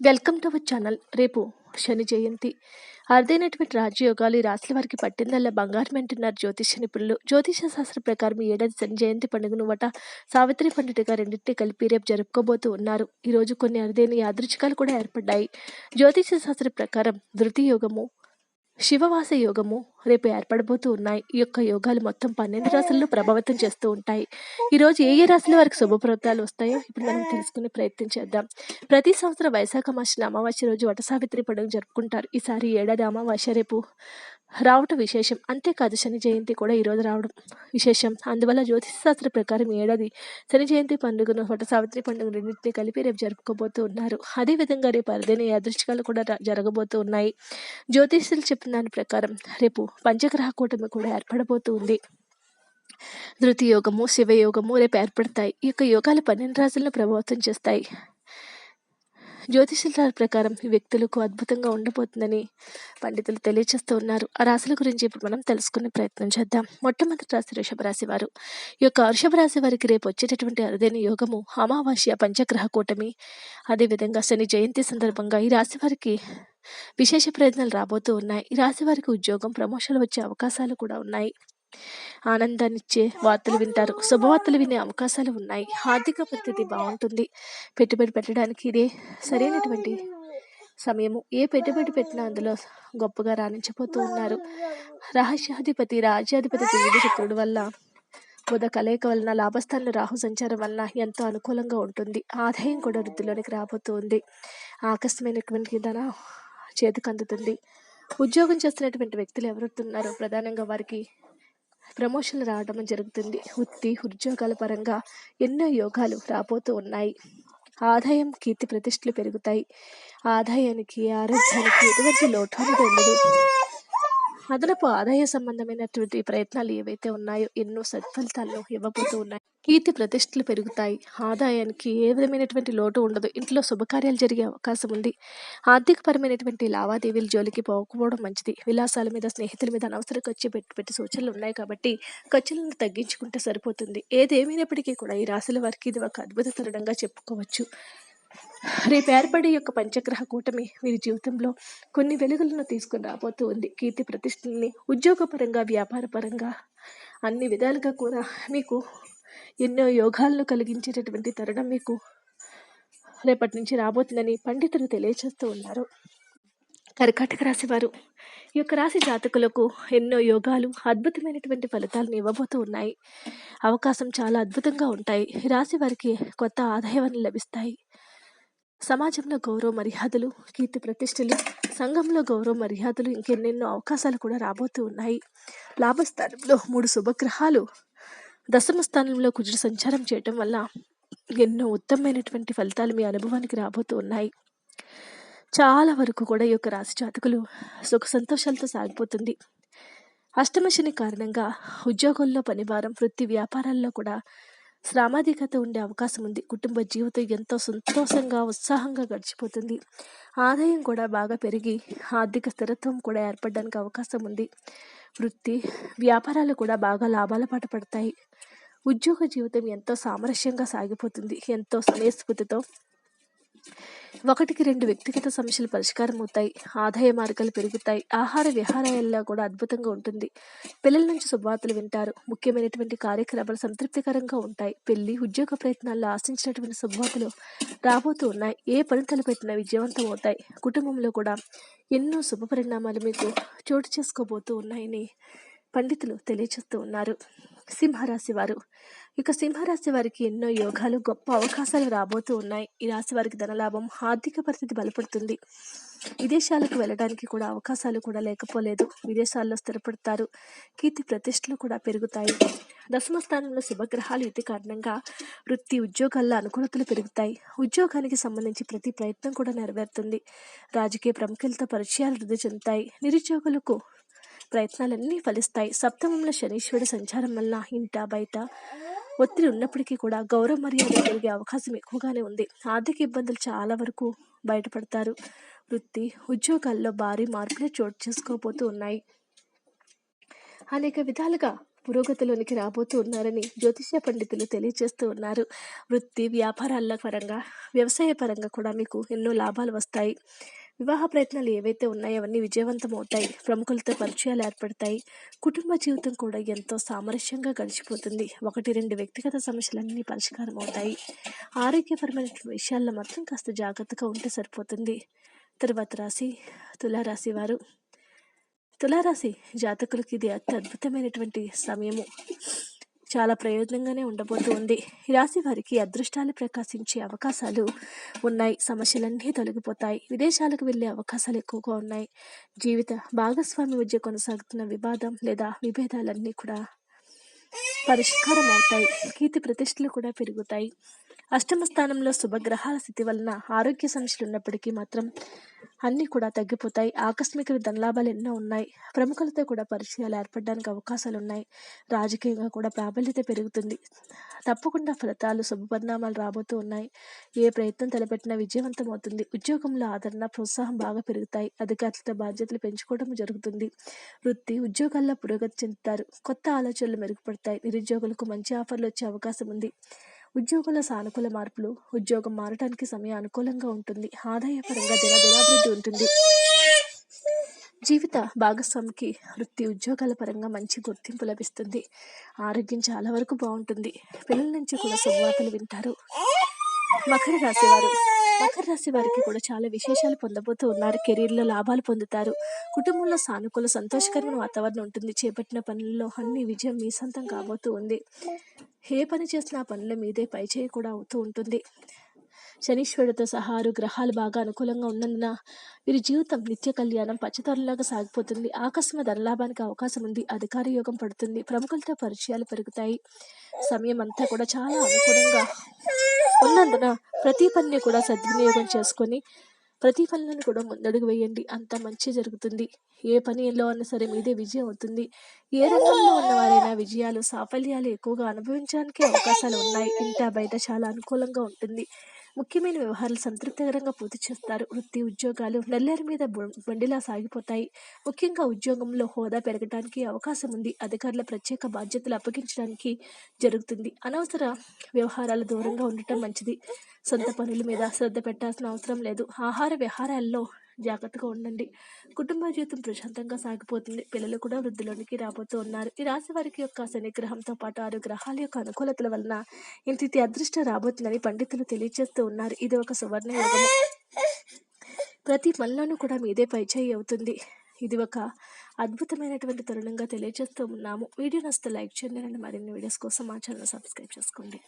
Welcome to our channel. రేపు శని జయంతి. అరుదైనటువంటి రాజయోగాలు ఈ రాశుల వారికి పట్టిందల్లా బంగారం అంటున్నారు జ్యోతిష నిపుణులు. జ్యోతిష శాస్త్ర ప్రకారం ఈ ఏడాది శని జయంతి పండుగను వట సావిత్రి పండుగగా రెండింటినీ కలిపి రేపు జరుపుకోబోతూ ఉన్నారు. ఈరోజు కొన్ని అరుదైన యాదృచ్ఛికాలు కూడా ఏర్పడ్డాయి. జ్యోతిష శాస్త్ర ప్రకారం ధృతి యోగము శివవాస యోగము రేపు ఏర్పడబోతూ ఉన్నాయి. ఈ యొక్క యోగాలు మొత్తం పన్నెండు రాశులను ప్రభావితం చేస్తూ ఉంటాయి. ఈరోజు ఏ ఏ రాశుల వారికి శుభప్రతాలు వస్తాయో ఇప్పుడు మనం తెలుసుకునే ప్రయత్నం చేద్దాం. ప్రతి సంవత్సరం వైశాఖ మాసిన అమావాస్య రోజు వటసావిత్రి పండుగ జరుపుకుంటారు. ఈసారి ఏడాది అమావాస్య రేపు రావటం విశేషం. అంతేకాదు శని జయంతి కూడా ఈరోజు రావడం విశేషం. అందువల్ల జ్యోతిషశాస్త్ర ప్రకారం ఏడాది శని జయంతి పండుగను వట సావిత్రి పండుగ రెండింటినీ కలిపి రేపు జరుపుకోబోతూ ఉన్నారు. అదేవిధంగా రేపు అరుదైన అదృష్టకాలు కూడా జరగబోతూ ఉన్నాయి. జ్యోతిష్యులు చెప్పిన దాని ప్రకారం రేపు పంచగ్రహ కూటమి కూడా ఏర్పడబోతూ ఉంది. ధృతి యోగము శివయోగము రేపు ఏర్పడతాయి. ఈ యొక్క యోగాలు పన్నెండు రాజులను ప్రభావితం చేస్తాయి. జ్యోతిషుల ప్రకారం ఈ వ్యక్తులకు అద్భుతంగా ఉండబోతుందని పండితులు తెలియజేస్తూ ఉన్నారు. ఆ రాశుల గురించి ఇప్పుడు మనం తెలుసుకునే ప్రయత్నం చేద్దాం. మొట్టమొదటి రాశి వృషభ రాశి వారు. ఈ యొక్క వృషభ రాశి వారికి రేపు వచ్చేటటువంటి అరుదైన యోగము అమావాస్య పంచగ్రహ కూటమి. అదేవిధంగా శని జయంతి సందర్భంగా ఈ రాశి వారికి విశేష ప్రయత్నాలు రాబోతూ ఉన్నాయి. ఈ రాశి వారికి ఉద్యోగం ప్రమోషన్లు వచ్చే అవకాశాలు కూడా ఉన్నాయి. ఆనందాన్నిచ్చే వార్తలు వింటారు. శుభవార్తలు వినే అవకాశాలు ఉన్నాయి. ఆర్థిక పరిస్థితి బాగుంటుంది. పెట్టుబడి పెట్టడానికి ఇదే సరైనటువంటి సమయము. ఏ పెట్టుబడి పెట్టినా అందులో గొప్పగా రాణించిపోతూ ఉన్నారు. రహస్యాధిపతి రాజ్యాధిపతి తెలియదు శుక్రుడు వల్ల బుధ కలయిక వలన లాభస్థానంలో రాహు సంచారం వలన ఎంతో అనుకూలంగా ఉంటుంది. ఆదాయం కూడా వృద్ధిలోనికి రాబోతూ ఉంది. ఆకస్మైనటువంటి ధన చేతికి అందుతుంది ఉద్యోగం చేస్తున్నటువంటి వ్యక్తులు ఎవరుతున్నారో ప్రధానంగా వారికి ప్రమోషన్లు రావడం జరుగుతుంది. వృత్తి ఉద్యోగాల పరంగా ఎన్నో యోగాలు రాబోతూ ఉన్నాయి. ఆదాయం కీర్తి ప్రతిష్టలు పెరుగుతాయి. ఆదాయానికి ఆరోగ్యానికి ఎటువంటి లోటు అనేది ఉండదు. అదనపు ఆదాయ సంబంధమైనటువంటి ప్రయత్నాలు ఏవైతే ఉన్నాయో ఎన్నో సత్ఫలితాలను ఇవ్వబోతూ ఉన్నాయి. కీర్తి ప్రతిష్టలు పెరుగుతాయి. ఆదాయానికి ఏ విధమైనటువంటి లోటు ఉండదు. ఇంట్లో శుభకార్యాలు జరిగే అవకాశం ఉంది. ఆర్థికపరమైనటువంటి లావాదేవీలు జోలికి పోకపోవడం మంచిది. విలాసాల మీద స్నేహితుల మీద అనవసర ఖర్చు పెట్టి పెట్టి సూచనలు ఉన్నాయి కాబట్టి ఖర్చులను తగ్గించుకుంటే సరిపోతుంది. ఏదేమైనప్పటికీ కూడా ఈ రాశుల వారికి ఇది ఒక అద్భుత తరుణంగా చెప్పుకోవచ్చు. రేపు ఏర్పడే యొక్క పంచగ్రహ కూటమి వీరి జీవితంలో కొన్ని వెలుగులను తీసుకుని రాబోతూ ఉంది. కీర్తి ప్రతిష్టల్ని ఉద్యోగపరంగా వ్యాపారపరంగా అన్ని విధాలుగా కూడా మీకు ఎన్నో యోగాలను కలిగించేటటువంటి తరుణం మీకు రేపటి నుంచి రాబోతుందని పండితులు తెలియజేస్తూ ఉన్నారు. కర్కాటక రాశి వారు ఈ యొక్క రాశి జాతకులకు ఎన్నో యోగాలు అద్భుతమైనటువంటి ఫలితాలను ఇవ్వబోతూ ఉన్నాయి. అవకాశం చాలా అద్భుతంగా ఉంటాయి. రాశి వారికి కొత్త ఆదాయాలు లభిస్తాయి. సమాజంలో గౌరవ మర్యాదలు కీర్తి ప్రతిష్టలు సంఘంలో గౌరవ మర్యాదలు ఇంకెన్నెన్నో అవకాశాలు కూడా రాబోతూ ఉన్నాయి. లాభస్థానంలో మూడు శుభగ్రహాలు. దశమ స్థానంలో కుజుడు సంచారం చేయటం వల్ల ఎన్నో ఉత్తమమైనటువంటి ఫలితాలు మీ అనుభవానికి రాబోతూ ఉన్నాయి. చాలా వరకు కూడా ఈ యొక్క రాశి జాతకులు సుఖ సంతోషాలతో సాగిపోతుంది. అష్టమశని కారణంగా ఉద్యోగంలో పనిభారం వృత్తి వ్యాపారాల్లో కూడా శ్రామాధికత ఉండే అవకాశం ఉంది. కుటుంబ జీవితం ఎంతో సంతోషంగా ఉత్సాహంగా గడిచిపోతుంది. ఆదాయం కూడా బాగా పెరిగి ఆర్థిక స్థిరత్వం కూడా ఏర్పడడానికి అవకాశం ఉంది. వృత్తి వ్యాపారాలు కూడా బాగా లాభాల పాట పడతాయి. ఉద్యోగ జీవితం ఎంతో సామరస్యంగా సాగిపోతుంది. ఎంతో సమయస్ఫూర్తితో ఒకటికి రెండు వ్యక్తిగత సమస్యలు పరిష్కారం అవుతాయి. ఆదాయ మార్గాలు పెరుగుతాయి. ఆహార విహారాలలో కూడా అద్భుతంగా ఉంటుంది. పిల్లల నుంచి శుభవార్తలు వింటారు. ముఖ్యమైనటువంటి కార్యక్రమాలు సంతృప్తికరంగా ఉంటాయి. పెళ్ళి ఉద్యోగ ప్రయత్నాల్లో ఆశించినటువంటి శుభవార్తలు రాబోతూ ఉన్నాయి. ఏ పని తలపెట్టినా విజయవంతం అవుతాయి. కుటుంబంలో కూడా ఎన్నో శుభ పరిణామాలు మీకు చోటు చేసుకోబోతూ ఉన్నాయని పండితులు తెలియజేస్తూ ఉన్నారు. సింహరాశి వారు. ఇక సింహరాశి వారికి ఎన్నో యోగాలు గొప్ప అవకాశాలు రాబోతూ ఉన్నాయి. ఈ రాశి వారికి ధనలాభం ఆర్థిక పరిస్థితి బలపడుతుంది. విదేశాలకు వెళ్ళడానికి కూడా అవకాశాలు కూడా లేకపోలేదు. విదేశాల్లో స్థిరపడతారు. కీర్తి ప్రతిష్టలు కూడా పెరుగుతాయి. దశమ స్థానంలో శుభగ్రహాలు ఇది కారణంగా వృత్తి ఉద్యోగాల్లో అనుకూలతలు పెరుగుతాయి. ఉద్యోగానికి సంబంధించి ప్రతి ప్రయత్నం కూడా నెరవేరుతుంది. రాజకీయ ప్రముఖులతో పరిచయాలు వృద్ధి చెందుతాయి. నిరుద్యోగులకు ప్రయత్నాలన్నీ ఫలిస్తాయి. సప్తమంలో శనీశ్వరుడు సంచారం వల్ల ఇంట బయట ఒత్తిడి ఉన్నప్పటికీ కూడా గౌరవ మర్యాద పెరిగే అవకాశం ఎక్కువగానే ఉంది. ఆర్థిక ఇబ్బందులు చాలా వరకు బయటపడతారు. వృత్తి ఉద్యోగాల్లో భారీ మార్పులు చోటు చేసుకోబోతూ ఉన్నాయి. అనేక విధాలుగా పురోగతిలోనికి రాబోతూ ఉన్నారని జ్యోతిష్య పండితులు తెలియజేస్తూ ఉన్నారు. వృత్తి వ్యాపారాల పరంగా వ్యవసాయ పరంగా కూడా మీకు ఎన్నో లాభాలు వస్తాయి. వివాహ ప్రయత్నాలు ఏవైతే ఉన్నాయో అవన్నీ విజయవంతం అవుతాయి ప్రముఖులతో పరిచయాలు ఏర్పడతాయి. కుటుంబ జీవితం కూడా ఎంతో సామరస్యంగా గడిచిపోతుంది. ఒకటి రెండు వ్యక్తిగత సమస్యలన్నీ పరిష్కారం అవుతాయి ఆరోగ్యపరమైన విషయాల్లో మాత్రం కాస్త జాగ్రత్తగా ఉంటే సరిపోతుంది. తర్వాత రాశి తులారాశి వారు. తులారాశి జాతకులకి ఇది అతి అద్భుతమైనటువంటి సమయము. చాలా ప్రయోజనంగానే ఉండబోతుంది. రాశి వారికి అదృష్టాలు ప్రకాశించే అవకాశాలు ఉన్నాయి. సమస్యలన్నీ తొలగిపోతాయి. విదేశాలకు వెళ్ళే అవకాశాలు ఎక్కువగా ఉన్నాయి. జీవిత భాగస్వామి మధ్య కొనసాగుతున్న వివాదం లేదా విభేదాలన్నీ కూడా పరిష్కారం అవుతాయి కీర్తి ప్రతిష్టలు కూడా పెరుగుతాయి. అష్టమ స్థానంలో శుభగ్రహాల స్థితి వలన ఆరోగ్య సమస్యలు ఉన్నప్పటికీ మాత్రం అన్నీ కూడా తగ్గిపోతాయి. ఆకస్మిక ధనలాభాలు ఎన్నో ఉన్నాయి. ప్రముఖులతో కూడా పరిచయాలు ఏర్పడడానికి అవకాశాలు ఉన్నాయి రాజకీయంగా కూడా ప్రాబల్యత పెరుగుతుంది. తప్పకుండా ఫలితాలు శుభపరిణామాలు రాబోతూ ఉన్నాయి. ఏ ప్రయత్నం తలపెట్టినా విజయవంతం అవుతుంది. ఉద్యోగంలో ఆదరణ ప్రోత్సాహం బాగా పెరుగుతాయి. అధికారులతో బాధ్యతలు పెంచుకోవడం జరుగుతుంది. వృత్తి ఉద్యోగాల్లో పురోగతి చెందుతారు. కొత్త ఆలోచనలు మెరుగుపడతాయి. నిరుద్యోగులకు మంచి ఆఫర్లు వచ్చే అవకాశం ఉంది. ఉద్యోగుల సానుకూల మార్పులు ఉద్యోగం మారటానికి సమయం అనుకూలంగా ఉంటుంది. ఆదాయపరంగా దినదినాభివృద్ధి ఉంటుంది. జీవిత భాగస్వామికి వృత్తి ఉద్యోగాల పరంగా మంచి గుర్తింపు లభిస్తుంది. ఆరోగ్యం చాలా వరకు బాగుంటుంది. పిల్లల నుంచి కూడా శుభవార్తలు వింటారు. మకర రాశివారు. మకర రాశి వారికి కూడా చాలా విశేషాలు పొందబోతూ ఉన్నారు కెరీర్లో లాభాలు పొందుతారు. కుటుంబంలో సానుకూల సంతోషకరమైన వాతావరణం ఉంటుంది. చేపట్టిన పనుల్లో అన్ని విజయం మీ సొంతం కాబోతూ ఉంది. ఏ పని చేసినా పనుల మీదే పైచేయి కూడా అవుతూ ఉంటుంది. శనీశ్వరుడితో సహా ఆరు గ్రహాలు బాగా అనుకూలంగా ఉన్నందున వీరి జీవితం నిత్య కళ్యాణం పచ్చతొరలాగా సాగిపోతుంది. ఆకస్మిక ధనలాభానికి అవకాశం ఉంది. అధికార యోగం పడుతుంది. ప్రముఖులతో పరిచయాలు పెరుగుతాయి. సమయం అంతా కూడా చాలా అనుకూలంగా ఉన్నందున ప్రతి పనిని కూడా సద్వినియోగం చేసుకొని ప్రతి పనులను కూడా ముందడుగు వేయండి. అంత మంచి జరుగుతుంది. ఏ పనిలో అన్నా సరే మీదే విజయం అవుతుంది. ఏ రంగంలో ఉన్నవారైనా విజయాలు సాఫల్యాలు ఎక్కువగా అనుభవించడానికి అవకాశాలు ఉన్నాయి. ఇంత బయట చాలా అనుకూలంగా ఉంటుంది. ముఖ్యమైన వ్యవహారాలు సంతృప్తికరంగా పూర్తి చేస్తారు. వృత్తి ఉద్యోగాలు నల్లేరు మీద బండిలా సాగిపోతాయి. ముఖ్యంగా ఉద్యోగంలో హోదా పెరగడానికి అవకాశం ఉంది. అధికారుల ప్రత్యేక బాధ్యతలు అప్పగించడానికి జరుగుతుంది. అనవసర వ్యవహారాలు దూరంగా ఉండటం మంచిది. సొంత పనుల మీద శ్రద్ధ పెట్టాల్సిన అవసరం లేదు. ఆహార వ్యవహారాల్లో జాగ్రత్తగా ఉండండి. కుటుంబ జీవితం ప్రశాంతంగా సాగిపోతుంది. పిల్లలు కూడా వృద్ధిలోనికి రాబోతూ ఉన్నారు. ఈ రాశి వారికి యొక్క శనిగ్రహంతో పాటు ఆరు గ్రహాల యొక్క అనుకూలతల వలన ఇంటి అదృష్టం రాబోతుందని పండితులు తెలియజేస్తూ ఉన్నారు. ఇది ఒక సువర్ణ యోగము. ప్రతి పనిలోనూ కూడా మీదే పైచేయి అవుతుంది. ఇది ఒక అద్భుతమైనటువంటి తరుణంగా తెలియజేస్తూ ఉన్నాము. వీడియో నస్తే లైక్ చేయండి. మరిన్ని వీడియోస్ కోసం మా ఛానల్ సబ్స్క్రైబ్ చేసుకోండి.